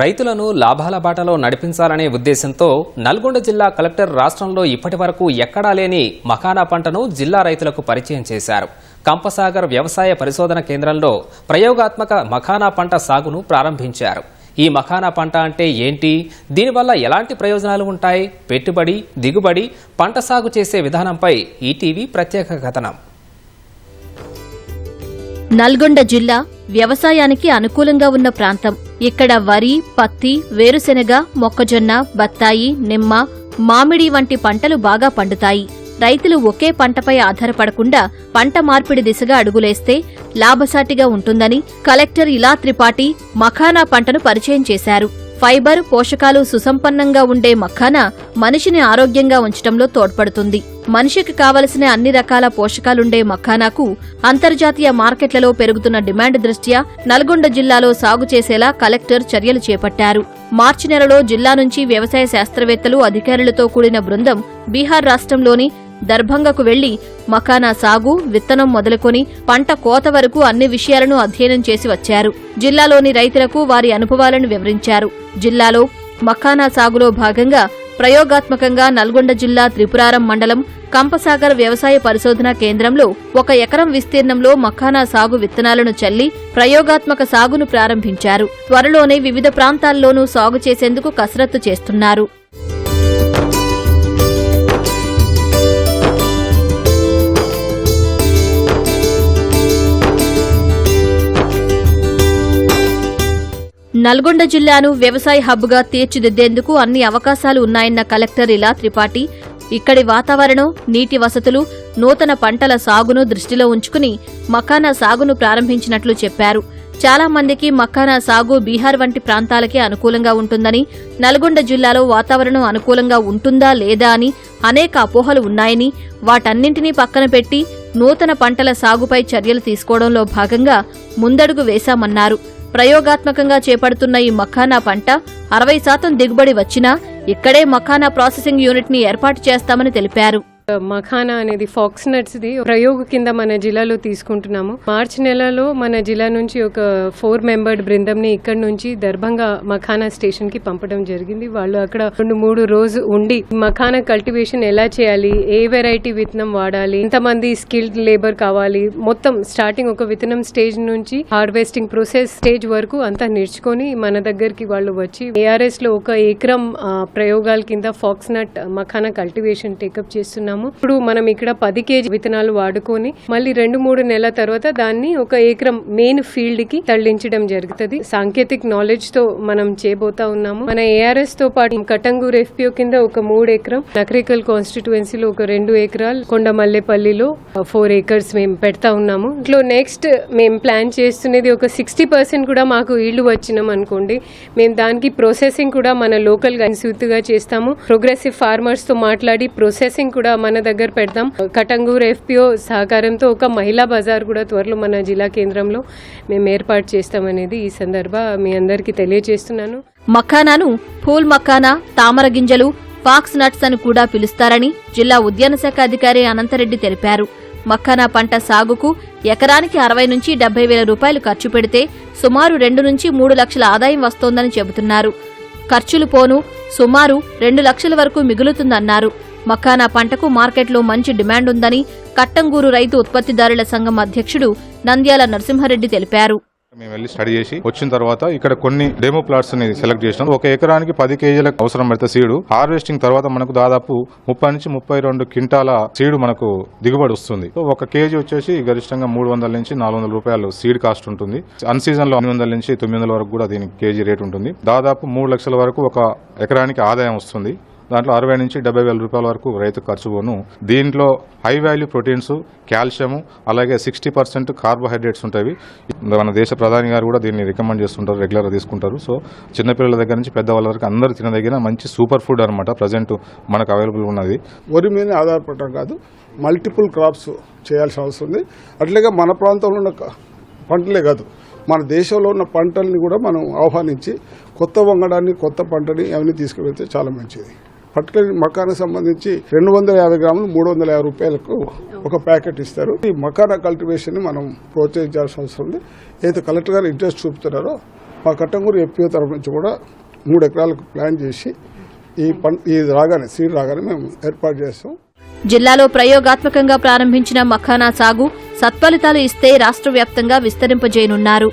రైతులను లాభాల బాటలో నడిపించాలనే ఉద్దేశంతో నల్గొండ జిల్లా కలెక్టర్ రాష్ట్రంలో ఇప్పటి వరకు ఎక్కడా లేని మకానా పంటను జిల్లా రైతులకు పరిచయం చేశారు. కంపసాగర్ వ్యవసాయ పరిశోధన కేంద్రంలో ప్రయోగాత్మక మఖానా పంట సాగును ప్రారంభించారు. ఈ మఖానా పంట అంటే ఏంటి? దీనివల్ల ఎలాంటి ప్రయోజనాలు ఉంటాయి? పెట్టుబడి దిగుబడి పంట సాగు చేసే విధానంపై ఈటీవీ ప్రత్యేక కథనం. నల్గొండ జిల్లా వ్యవసాయానికి అనుకూలంగా ఉన్న ప్రాంతం. ఇక్కడ వరి పత్తి వేరుశెనగ మొక్కజొన్న బత్తాయి నిమ్మ మామిడి వంటి పంటలు బాగా పండుతాయి. రైతులు ఒకే పంటపై ఆధారపడకుండా పంట మార్పిడి దిశగా అడుగులేస్తే లాభసాటిగా ఉంటుందని కలెక్టర్ ఇలా త్రిపాఠి మఖానా పంటను పరిచయం చేశారు. ఫైబర్ పోషకాలు సుసంపన్నంగా ఉండే మఖానా మనిషిని ఆరోగ్యంగా ఉంచటంలో తోడ్పడుతుంది. మనిషికి కావలసిన అన్ని రకాల పోషకాలుండే మఖానాకు అంతర్జాతీయ మార్కెట్లలో పెరుగుతున్న డిమాండ్ దృష్ట్యా నల్గొండ జిల్లాలో సాగు చేసేలా కలెక్టర్ చర్యలు చేపట్టారు. మార్చి నెలలో జిల్లా నుంచి వ్యవసాయ శాస్త్రవేత్తలు అధికారులతో కూడిన బృందం బీహార్ రాష్ట్రంలోని దర్భంగకు వెళ్ళి మకానా సాగు విత్తనం మొదలుకొని పంట కోత వరకు అన్ని విషయాలను అధ్యయనం చేసి వచ్చారు. జిల్లాలోని రైతులకు వారి అనుభవాలను వివరించారు. జిల్లాలో మకానా సాగులో భాగంగా ప్రయోగాత్మకంగా నల్గొండ జిల్లా త్రిపురారం మండలం కంపసాగర్ వ్యవసాయ పరిశోధన కేంద్రంలో ఒక ఎకరం విస్తీర్ణంలో మఖానా సాగు విత్తనాలను చల్లి ప్రయోగాత్మక సాగును ప్రారంభించారు. త్వరలోనే వివిధ ప్రాంతాల్లోనూ సాగు చేసేందుకు కసరత్తు చేస్తున్నారు. నల్గొండ జిల్లాను వ్యవసాయ హబ్గా తీర్చిదిద్దేందుకు అన్ని అవకాశాలు ఉన్నాయన్న కలెక్టర్ ఇలా త్రిపాఠి. ఇక్కడి వాతావరణం నీటి వసతులు నూతన పంటల సాగును దృష్టిలో ఉంచుకుని మకానా సాగును ప్రారంభించినట్లు చెప్పారు. చాలా మందికి మక్కానా సాగు బీహార్ వంటి ప్రాంతాలకే అనుకూలంగా ఉంటుందని నల్గొండ జిల్లాలో వాతావరణం అనుకూలంగా ఉంటుందా లేదా అని అనేక అపోహలు ఉన్నాయని వాటన్నింటినీ పక్కన పెట్టి నూతన పంటల సాగుపై చర్యలు తీసుకోవడంలో భాగంగా ముందడుగు వేశామన్నారు. ప్రయోగాత్మకంగా చేపడుతున్న ఈ మఖానా పంట అరవై శాతం దిగుబడి వచ్చినా ఇక్కడే మఖానా ప్రాసెసింగ్ యూనిట్ని ఏర్పాటు చేస్తామని తెలిపారు. మఖానా అనేది ఫాక్స్ నట్స్ ది ప్రయోగ కింద మన జిల్లాలో తీసుకుంటున్నాము. మార్చి నెలలో మన జిల్లా నుంచి ఒక ఫోర్ మెంబర్డ్ బృందంని ఇక్కడ నుంచి దర్భంగా మఖానా స్టేషన్కి పంపడం జరిగింది. వాళ్ళు అక్కడ రెండు మూడు రోజు ఉండి మఖానా కల్టివేషన్ ఎలా చేయాలి ఏ వెరైటీ విత్తనం వాడాలి ఎంతమంది స్కిల్డ్ లేబర్ కావాలి మొత్తం స్టార్టింగ్ ఒక విత్తనం స్టేజ్ నుంచి హార్వెస్టింగ్ ప్రొసెస్ స్టేజ్ వరకు అంతా నేర్చుకొని మన దగ్గరికి వాళ్ళు వచ్చి ఏఆర్ఎస్లో ఒక ఏక్రం ప్రయోగాల కింద fox nut makhana cultivation take up చేస్తున్నాము. ఇప్పుడు మనం ఇక్కడ పది కేజీ విత్తనాలు వాడుకొని మళ్ళీ రెండు మూడు నెలల తర్వాత దాన్ని ఒక ఏకరం మెయిన్ ఫీల్డ్కి తరలించడం జరుగుతుంది. సాంకేతిక నాలెడ్జ్తో మనం చేయబోతా ఉన్నాము. మన ఏఆర్ఎస్తో పాటు కటంగూర్ ఎఫ్పిఓ కింద ఒక మూడు ఎకరం నకరికల్ కాన్స్టిట్యుయెన్సీలో ఒక రెండు ఎకరాలు కొండమల్లెపల్లిలో ఫోర్ ఏకర్స్ మేము పెడతా ఉన్నాము. ఇట్లో నెక్స్ట్ మేము ప్లాన్ చేస్తున్నది ఒక సిక్స్టీ పర్సెంట్ కూడా మాకు ఇల్లు వచ్చినాం అనుకోండి. మేము దానికి ప్రాసెసింగ్ కూడా మన లోకల్గా గా చేస్తాము. ప్రోగ్రెసివ్ ఫార్మర్స్తో మాట్లాడి ప్రాసెసింగ్ కూడా మన దగ్గర పెడతాం. కటంగూర్ ఎఫ్పిఓ సహకారంతో ఒక మహిళా బజార్ కూడా త్వరలో మన జిల్లా కేంద్రంలో మేము ఏర్పాటు చేస్తామనేది ఈ సందర్భ మీ అందరికీ తెలియజేస్తున్నాను. మఖానాను పూల్ మఖానా తామర గింజలు ఫాక్స్ నట్స్ అని కూడా పిలుస్తారని జిల్లా ఉద్యాన శాఖ అధికారి అనంతరెడ్డి తెలిపారు. మఖానా పంట సాగుకు ఎకరానికి అరవై నుంచి డెబ్బై వేల రూపాయలు ఖర్చు పెడితే సుమారు రెండు నుంచి మూడు లక్షల ఆదాయం వస్తోందని చెబుతున్నారు. ఖర్చులు పోను సుమారు రెండు లక్షల వరకు మిగులుతుందన్నారు. మఖానా పంటకు మార్కెట్లో మంచి డిమాండ్ ఉందని కట్టంగూరు రైతు ఉత్పత్తిదారుల సంఘం అధ్యక్షుడు నంద్యాల నరసింహారెడ్డి తెలిపారు. మేము వెళ్ళి స్టడీ చేసి వచ్చిన తర్వాత ఇక్కడ కొన్ని డెమో ప్లాట్స్ అనేది సెలెక్ట్ చేసినాం. ఒక ఎకరానికి పది కేజీలకు అవసరం పడితే సీడు. హార్వెస్టింగ్ తర్వాత మనకు దాదాపు ముప్పై నుంచి ముప్పై రెండు క్వింటాల సీడు మనకు దిగుబడి వస్తుంది. సో ఒక కేజీ వచ్చేసి గరిష్టంగా మూడు వందల నుంచి నాలుగు వందల రూపాయలు సీడ్ కాస్ట్ ఉంటుంది. అన్ సీజన్లో ఎనిమిది వందల నుంచి తొమ్మిది వందల వరకు కూడా దీనికి కేజీ రేట్ ఉంటుంది. దాదాపు మూడు లక్షల వరకు ఒక ఎకరానికి ఆదాయం వస్తుంది. దాంట్లో అరవై నుంచి డెబ్బై వేల రూపాయల వరకు రైతు ఖర్చు పోను. దీంట్లో హై వాల్యూ ప్రోటీన్స్ కాల్షియం అలాగే సిక్స్టీ పర్సెంట్ కార్బోహైడ్రేట్స్ ఉంటాయి. మన దేశ ప్రధాని గారు కూడా దీన్ని రికమెండ్ చేస్తుంటారు రెగ్యులర్గా తీసుకుంటారు. సో చిన్నపిల్లల దగ్గర నుంచి పెద్దవాళ్ళ వరకు అందరూ తినదగిన మంచి సూపర్ ఫుడ్ అనమాట ప్రజెంట్ మనకు అవైలబుల్ ఉన్నది. వరి మీద ఆధారపడటం కాదు మల్టిపుల్ క్రాప్స్ చేయాల్సిన అవసరం ఉంది. అట్లాగే మన ప్రాంతంలో ఉన్న పంటలే కాదు మన దేశంలో ఉన్న పంటల్ని కూడా మనం ఆహ్వానించి కొత్త వంగడాన్ని కొత్త పంటని అవన్నీ తీసుకువెళ్తే చాలా మంచిది. పర్టికులర్ మకానికి సంబంధించి రెండు వందల యాభై గ్రాములు మూడు వందల యాభై రూపాయలకు ఒక ప్యాకెట్ ఇస్తారు. ఈ మకాన కల్టివేషన్ని మనం ప్రోత్సహించాల్సిన అవసరం ఉంది. ఏదైతే కలెక్టర్ గారు ఇంట్రెస్ట్ చూపుతున్నారో మా కట్టంగూరు ఎప్పిఓ తరఫు నుంచి కూడా మూడు ఎకరాలకు ప్లాన్ చేసి ఈ పంట ఈ రాగానే సీడ్ రాగానే మేము ఏర్పాటు చేస్తాం. జిల్లాలో ప్రయోగాత్మకంగా ప్రారంభించిన మఖానా సాగు సత్ఫలితాలు ఇస్తే రాష్ట్ర వ్యాప్తంగా విస్తరింపజేయనున్నారు.